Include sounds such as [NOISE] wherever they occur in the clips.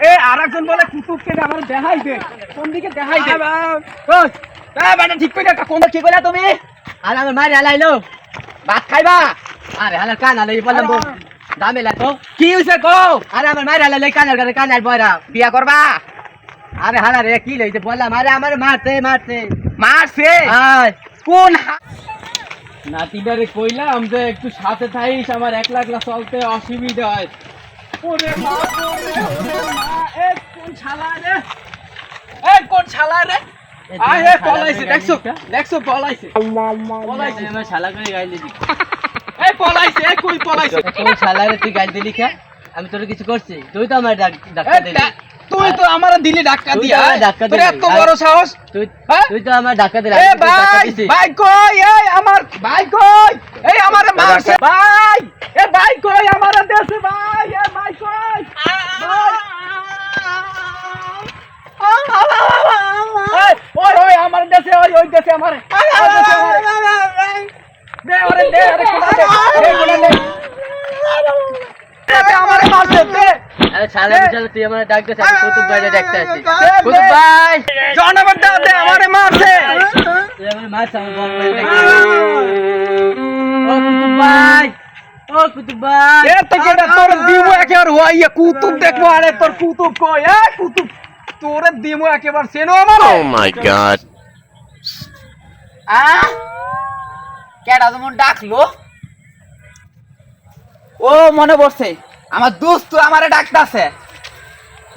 এ আর একজন বলে দে, আমার দেখাই দে। কোন দিকে দেখাই দে? এ ঠিক করে একটা কোন ঠিক করে তুমি। আর আমার মারি হালাইলো ভাত খাইবা? আরে হালার কান হালাই বললাম দামে লাগতো কি হইছে কো আরে আমার মারি হালাইলে কানার ঘরে কানার বয়রা। বিয়া করবা? আরে হালা রে কি লইছে বললাম? আরে আমার মারছে মারছে। মারছে? আয়। কোন হা- নাতিটারে কইলাম যে একটু সাথে থাইস আমার একলা একলা চলতে অসুবিধা হয়। ওরে মা ওরে মা এ কোন শালা রে? এ কোন শালা রে? আয় পলাইছে দেখছ? দেখছ পলাইছে পলাইছে আমার শালা করে গাইলি এ পলাইছে এ কই পলাইছে তোর শালা রে তুই গাইল দিলি কে? আমি তোর কিছু করছি। তুই তো আমার ডাক ডাক্তার দিলি। তুই তো আমার দিলি ধাক্কা দিয়া। তোর এত বড় সাহস। তুই হ্যাঁ? তুই তো আমার ডাক্তার দিলি। এ ভাই ভাই কই? এই আমার ভাই কই? এই আমার মারছে। ভাই এ ভাই কই আমার দেশে ভাই এ ভাই কই ভাই। এই, ওই ওই আমার ওই ওই দেশে আমার। ওই দেশে আমারে। দে ওরে দে ওরে কোনা দে। দে কোনা দে। দে, দে আমারে মারছে দে। আরে শালা বিশাল তুই আমার ডাক দিছিস আমি কুতুব ডাকতে ভাই! জনগণ দে দে আমারে মারছে। তুই আমার মারছ আমি বল ভাই ও কুতুব ভাই! ও কুতুব ভাই! এ তো কেটা তোর দিমু একেবারে হইয়া কুতুব দেখব আরে তোর কুতুব কই? এ কুতুব তোর দিমু একেবারে সেনো আমার? Oh my god. আ কেডা যেমন ডাকলো। ও মনে পড়ছে। আমার দোস্ত আমারে ডাকতাছে।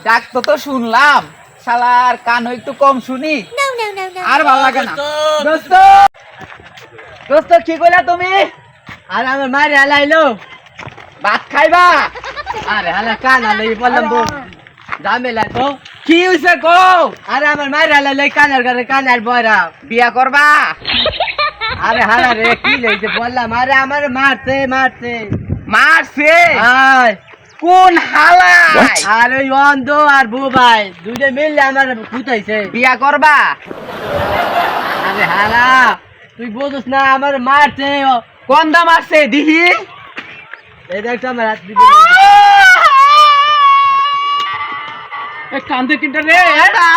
ডাকতো তো শুনলাম। শালার কান একটু কম শুনি। আর ভালো লাগে না। দোস্ত! দোস্ত! কি কইলা তুমি? আরে আমার মারি হালাইলো। ভাত খাইবা? আরে হালা কান হালাই বললাম তো দামে লাগতো কি হইছে গো? আরে আমার মারি হালাইলে কানার ঘরে কানার বয়রা। বিয়া করবা? আরে হালা রে কি লইছে বললাম? আরে আমার মারছে মারছে। মারছে? কোন হালা? আর অন্ধ আর বুবাই দুইটা মিললে আমার কুতাইছে বিয়া করবা? আরে হালা তুই বুঝিস না আমার মারছে। কোন দাম আছে দিহি? এই দেখছ আমার হাত দিকে কান্দে কিনটা রে এটা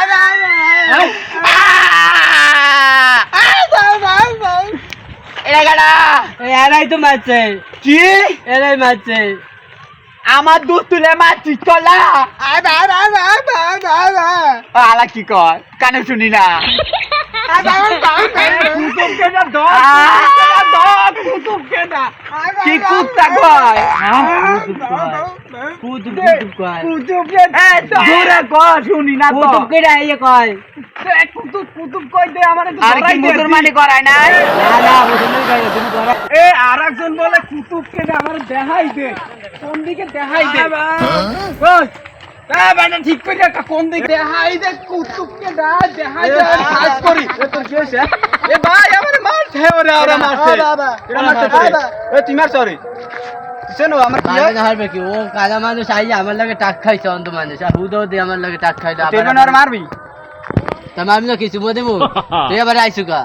গাড়া এই এরাই তো মারছে। কি? এরাই মারছে। আমার দুধ তুলে মারছিস চলা। আলা কি কর কানে শুনি না কুতুব কেনা দশ কুতুব কেনা কি কুত্তা কয়? কুতুব কুতুব কয়? কুতুব কেনা দূরে কর শুনি না তো। কুতুব কেডা ইয়ে কয়? কুতুব কুতুব কই দে আমার আর কি মুসলমানি করায় নাই? না না বুঝলি কয় তুমি করো এ আর বলে কুতুবকে দে আমার দেখাই দে। কোন দিকে দেখাই দে? ওই, ঠিক করে একটা কোন দিকে? দেখাই দে কুতুবকে দে দেখাই দে। কাজ করি। তোর কি হইছে এ ভাই আমার মারছে ওরে ওরে মারছে। এটা মারছে তোরে। এ তুই মারছ রে শোনো আমার কি না হারবে কি? ও কালা মানুষ আই আমার লাগে টাক খাইছে অন্ধ মানুষ। আর হুদো দিয়ে আমার লাগে টাক খাইছে তুই আর মারবি? তুমি আমি না কিছু মধ্যে তুই আবার [LAUGHS] আইসু কা?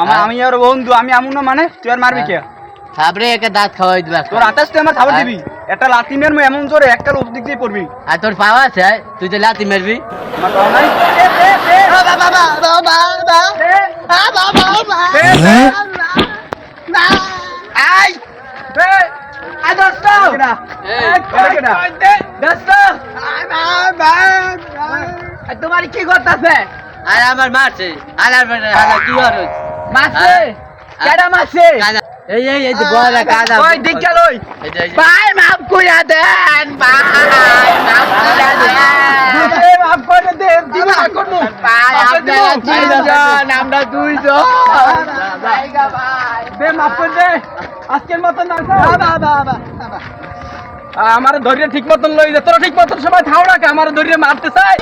আমার আমি আর বন্ধু আমি আমু না মানে তুই আর মারবি কে? তারপরে একে দাঁত খাওয়াই দিবা। তোর আটাশ তুই আমার খাবার দিবি? একটা লাথি মেরমু এমন জোরে একটা লোক দিক দিয়ে পড়বি। আর তোর পাওয়া আছে? তুই তো লাতি মারবি। আমার নাই? তোমার কি করতেছে আর আমার মারছে আর আমার কি মারছে কেডা মারছে এই এই এই বড় কাদা ওই দিক গেল ভাই মাফ কইরা দেন ভাই মাফ কইরা দেন এ মাফ করে দে দিব না করমু ভাই আপনারা তিনজন আমরা দুইজন। দে মাফ করে দে। আজকের মতন আমার ধৈর্য ঠিক মতন লই যে তোরা ঠিক মতন সবাই থাও না আমার ধৈর্য মারতে চাই।